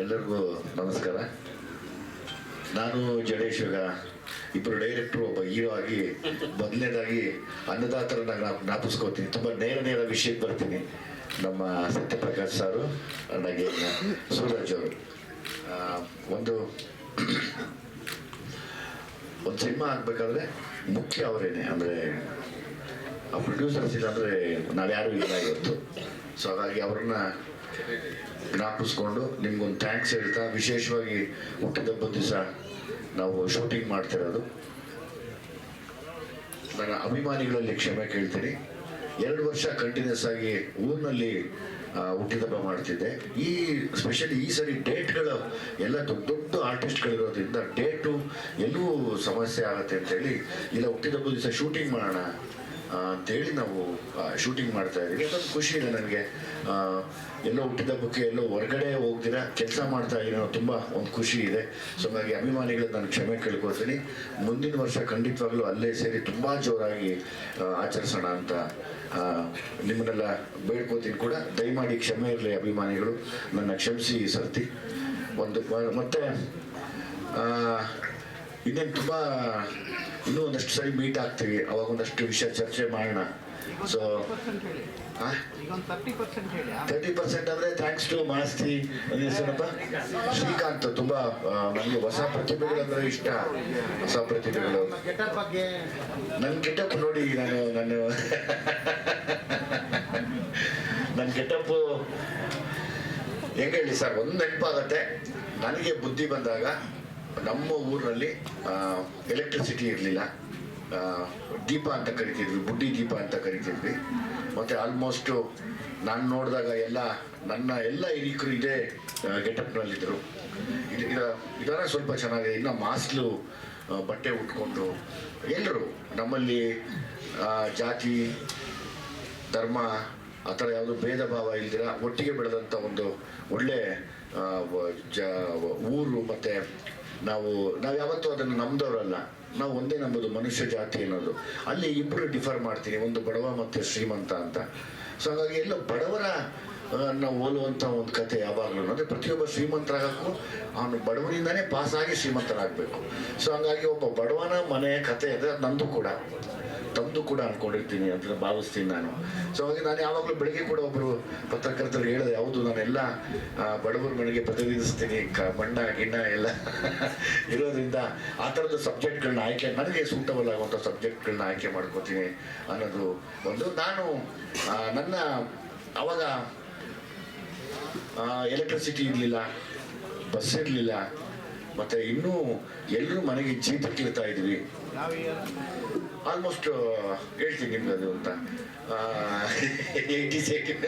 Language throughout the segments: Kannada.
ಎಲ್ಲರಿಗೂ ನಮಸ್ಕಾರ. ನಾನು ಜಡೇಶ್ ಈಗ ಇಬ್ಬರು ಡೈರೆಕ್ಟ್ರು ಒಬ್ಬ ಹೀರೋ ಆಗಿ ಮೊದಲನೇದಾಗಿ ಅನ್ನದಾತರನ್ನ ನಾನು ಜ್ಞಾಪಿಸ್ಕೋತೀನಿ. ತುಂಬ ನೇರ ನೇರ ವಿಷಯಕ್ಕೆ ಬರ್ತೀನಿ. ನಮ್ಮ ಸತ್ಯಪ್ರಕಾಶ್ ಸಾರು ನನಗೆ ಸೂರಜ್ ಅವರು. ಒಂದು ಒಂದು ಸಿನಿಮಾ ಆಗ್ಬೇಕಾದ್ರೆ ಮುಖ್ಯ ಅವರೇನೆ. ಅಂದರೆ, ಆ ಪ್ರೊಡ್ಯೂಸರ್ಸ್ ಇಲ್ಲ ಅಂದರೆ ನಾವು ಯಾರೂ ಇಲ್ಲ ಇವತ್ತು. ಸೊ ಹಾಗಾಗಿ ಅವ್ರನ್ನ ಜ್ಞಾಪಿಸ್ಕೊಂಡು ನಿಮ್ಗೊಂದು ಥ್ಯಾಂಕ್ಸ್ ಹೇಳ್ತಾ ವಿಶೇಷವಾಗಿ ಹುಟ್ಟಿದಬ್ಬದ ದಿವಸ ನಾವು ಶೂಟಿಂಗ್ ಮಾಡ್ತಿರೋದು. ನನ್ನ ಅಭಿಮಾನಿಗಳಲ್ಲಿ ಕ್ಷಮೆ ಕೇಳ್ತೀನಿ. ಎರಡು ವರ್ಷ ಕಂಟಿನ್ಯೂಸ್ ಆಗಿ ಊರಿನಲ್ಲಿ ಹುಟ್ಟಿದಬ್ಬ ಮಾಡ್ತಿದ್ದೆ. ಈ ಸ್ಪೆಷಲಿ ಈ ಸರಿ ಡೇಟ್ಗಳು ಎಲ್ಲ ದೊಡ್ಡ ದೊಡ್ಡ ಆರ್ಟಿಸ್ಟ್ಗಳಿರೋದ್ರಿಂದ ಡೇಟು ಎಲ್ಲೂ ಸಮಸ್ಯೆ ಆಗುತ್ತೆ ಅಂತೇಳಿ, ಇಲ್ಲ ಹುಟ್ಟಿದಬ್ಬ ದಿವಸ ಶೂಟಿಂಗ್ ಮಾಡೋಣ ಅಂತೇಳಿ ನಾವು ಶೂಟಿಂಗ್ ಮಾಡ್ತಾ ಇದ್ದೀವಿ. ಅದೊಂದು ಖುಷಿ ಇದೆ ನನಗೆ. ಎಲ್ಲೋ ಹುಟ್ಟಿದ ಬಗ್ಗೆ ಎಲ್ಲೋ ಹೊರಗಡೆ ಹೋಗ್ದಿರ ಕೆಲಸ ಮಾಡ್ತಾ ಇದ್ದೀವಿ ಅನ್ನೋ ತುಂಬ ಒಂದು ಖುಷಿ ಇದೆ. ಸೊ ಹಾಗಾಗಿ ಅಭಿಮಾನಿಗಳು ನಾನು ಕ್ಷಮೆ ಕೇಳ್ಕೊಳ್ತೀನಿ. ಮುಂದಿನ ವರ್ಷ ಖಂಡಿತವಾಗ್ಲೂ ಅಲ್ಲೇ ಸೇರಿ ತುಂಬ ಜೋರಾಗಿ ಆಚರಿಸೋಣ ಅಂತ ನಿಮ್ಮನ್ನೆಲ್ಲ ಬೇಡ್ಕೋತೀನಿ ಕೂಡ. ದಯಮಾಡಿ ಕ್ಷಮೆ ಇರಲಿ ಅಭಿಮಾನಿಗಳು. ನನ್ನ ಕ್ಷಮಿಸಿ ಸರ್ತಿ. ಒಂದು, ಮತ್ತೆ ಇನ್ನೇನು ತುಂಬ ಇನ್ನೂ ಒಂದಷ್ಟು ಸರಿ ಮೀಟ್ ಆಗ್ತೀವಿ. ಅವಾಗ ಒಂದಷ್ಟು ವಿಷಯ ಚರ್ಚೆ ಮಾಡೋಣ. ಸೊ ತರ್ಟಿ ಪರ್ಸೆಂಟ್ ಅಂದ್ರೆ ಥ್ಯಾಂಕ್ಸ್ ಟು ಮಾಸ್ತಿ. ಹೆಸರಪ್ಪ ಶ್ರೀಕಾಂತ್ ತುಂಬಾ ನನಗೆ ಹೊಸ ಪ್ರತಿಭೆಗಳು ಅಂದ್ರೆ ಇಷ್ಟ. ಹೊಸ ಪ್ರತಿಭೆಗಳು. ನನ್ನ ಗೆಟಪ್ ನೋಡಿ ನಾನು ನಾನು ನನ್ನ ಗೆಟಪ್ ಹೆಂಗೆ ಹೇಳಿ ಸರ್? ಒಂದು ನೆನಪಾಗತ್ತೆ. ನನಗೆ ಬುದ್ಧಿ ಬಂದಾಗ ನಮ್ಮ ಊರಿನಲ್ಲಿ ಎಲೆಕ್ಟ್ರಿಸಿಟಿ ಇರಲಿಲ್ಲ. ದೀಪ ಅಂತ ಕರಿತಿದ್ವಿ, ಬುಡ್ಡಿ ದೀಪ ಅಂತ ಕರಿತಿದ್ವಿ. ಮತ್ತು ಆಲ್ಮೋಸ್ಟು ನಾನು ನೋಡಿದಾಗ ಎಲ್ಲ, ನನ್ನ ಎಲ್ಲ ಹಿರಿಕರು ಇದೇ ಗೆಟಪ್ನಲ್ಲಿದ್ದರು ಇದ- ಇದರ ಸ್ವಲ್ಪ ಚೆನ್ನಾಗಿದೆ. ಇನ್ನು ಮಾಸ್ಲು ಬಟ್ಟೆ ಉಟ್ಕೊಂಡು ಎಲ್ಲರೂ ನಮ್ಮಲ್ಲಿ ಜಾತಿ, ಧರ್ಮ, ಆ ಥರ ಯಾವುದು ಭೇದ ಭಾವ ಇಲ್ದಿರ ಒಟ್ಟಿಗೆ ಬೆಳೆದಂಥ ಒಂದು ಒಳ್ಳೆ ಜ ಊರು ಮತ್ತು ನಾವು ನಾವು ಯಾವತ್ತೂ ಅದನ್ನು ನಂಬ್ದವರಲ್ಲ. ನಾವು ಒಂದೇ ನಂಬೋದು, ಮನುಷ್ಯ ಜಾತಿ ಅನ್ನೋದು. ಅಲ್ಲಿ ಇಬ್ಬರು ಡಿಫರ್ ಮಾಡ್ತೀನಿ, ಒಂದು ಬಡವ ಮತ್ತು ಶ್ರೀಮಂತ ಅಂತ. ಸೊ ಹಾಗಾಗಿ ಎಲ್ಲ ಬಡವರ ನಾವು ಹೋಲುವಂಥ ಒಂದು ಕತೆ ಯಾವಾಗಲೂ ಅಂದರೆ ಪ್ರತಿಯೊಬ್ಬ ಶ್ರೀಮಂತರಾಗಕ್ಕೂ ಅವನು ಬಡವನಿಂದನೇ ಪಾಸ್ ಆಗಿ ಶ್ರೀಮಂತನಾಗಬೇಕು. ಸೊ ಹಂಗಾಗಿ ಒಬ್ಬ ಬಡವನ ಮನೆಯ ಕತೆ ಇದೆ ನಂದು ಕೂಡ. ತಮ್ಮದು ಕೂಡ ಅನ್ಕೊಂಡಿರ್ತೀನಿ ಅಂತ ಭಾವಿಸ್ತೀನಿ ನಾನು. ಸೊ ಹಾಗೆ ನಾನು ಯಾವಾಗಲೂ ಬೆಳಿಗ್ಗೆ ಕೂಡ ಒಬ್ಬರು ಪತ್ರಕರ್ತರು ಹೇಳಿದೆ, ಹೌದು, ನಾನೆಲ್ಲ ಬಡವರ ಮನೆಗೆ ಪ್ರತಿನಿಧಿಸ್ತೀನಿ, ಕ ಬಣ್ಣ ಗಿಣ್ಣ ಎಲ್ಲ ಇರೋದ್ರಿಂದ ಆ ಥರದ ಸಬ್ಜೆಕ್ಟ್ಗಳನ್ನ ಆಯ್ಕೆ, ನನಗೆ ಸೂಟಬಲ್ ಆಗುವಂಥ ಸಬ್ಜೆಕ್ಟ್ಗಳನ್ನ ಆಯ್ಕೆ ಮಾಡ್ಕೋತೀನಿ ಅನ್ನೋದು ಒಂದು. ನಾನು ನನ್ನ ಅವಾಗ ಎಲೆಕ್ಟ್ರಿಸಿಟಿ ಇರಲಿಲ್ಲ, ಬಸ್ ಇರಲಿಲ್ಲ ಮತ್ತು ಇನ್ನೂ ಎಲ್ಲರೂ ಮನೆಗೆ ಜೀಪಕ್ಕಿರ್ತಾ ಇದ್ವಿ ಯಾವ ಇಯರ್ ಆಲ್ಮೋಸ್ಟ್ ಹೇಳ್ತೀನಿ ನಿಮ್ಗೆ ಅದು ಅಂತ. ಏಯ್ಟಿ ಸೆಕೆಂಡ್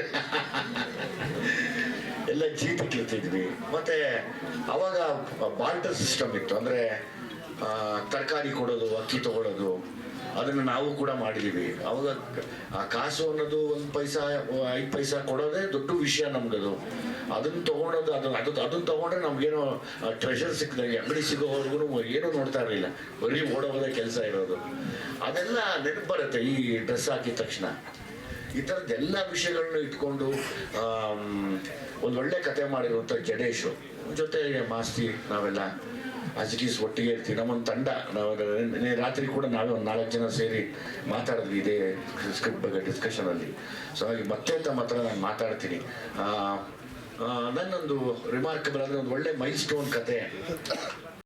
ಎಲ್ಲ ಜೀತ ಇರ್ತಿದ್ವಿ ಮತ್ತೆ ಅವಾಗ ಬಾಲ್ಟರ್ ಸಿಸ್ಟಮ್ ಇತ್ತು. ಅಂದರೆ ತರಕಾರಿ ಕೊಡೋದು, ಅಕ್ಕಿ ತಗೊಳ್ಳೋದು ಅದನ್ನು ನಾವು ಕೂಡ ಮಾಡಿದ್ದೀವಿ. ಅವಾಗ ಆ ಕಾಸು ಅನ್ನೋದು ಒಂದು ಪೈಸಾ, ಐದು ಪೈಸಾ ಕೊಡೋದೇ ದೊಡ್ಡ ವಿಷಯ ನಮ್ಗದು ಅದನ್ನ ತೊಗೊಳೋದು ಅದನ್ನ ಅದು, ಅದನ್ನ ತಗೊಂಡ್ರೆ ನಮ್ಗೇನೋ ಟ್ರೆಷರ್ ಸಿಕ್ಕಿದಂಗೆ ಅಂಗಡಿ ಸಿಗೋವರೆಗೂ ಏನೂ ನೋಡ್ತಾ ಇರಲಿಲ್ಲ. ಬರೀ ಓಡೋದೇ ಕೆಲಸ ಇರೋದು. ಅದೆಲ್ಲ ನೆನಪು ಬರುತ್ತೆ ಈ ಡ್ರೆಸ್ ಹಾಕಿದ ತಕ್ಷಣ. ಈ ಥರದ್ದೆಲ್ಲ ವಿಷಯಗಳನ್ನ ಇಟ್ಕೊಂಡು ಒಂದು ಒಳ್ಳೆ ಕತೆ ಮಾಡಿರುವಂಥ ಜಡೇಶು. ಜೊತೆಗೆ ಮಾಸ್ತಿ, ನಾವೆಲ್ಲ ಈಸ್ ಒಟ್ಟಿಗೆ ಇರ್ತೀವಿ ನಮ್ಮೊಂದು ತಂಡ. ನಾವು ರಾತ್ರಿ ಕೂಡ ನಾವೇ ಒಂದು ನಾಲ್ಕು ಜನ ಸೇರಿ ಮಾತಾಡಿದ್ವಿ ಇದೇ ಸ್ಕ್ರಿಪ್ಟ್ ಬಗ್ಗೆ ಡಿಸ್ಕಷನಲ್ಲಿ ಸೊ ಹಾಗೆ ಮತ್ತೆ ತಮ್ಮ ಹತ್ರ ನಾನು ಮಾತಾಡ್ತೀನಿ. ನನ್ನೊಂದು ರಿಮಾರ್ಕಬಲ್ ಅಂದ್ರೆ ಒಂದು ಒಳ್ಳೆ ಮೈಲ್ ಸ್ಟೋನ್ ಕತೆ.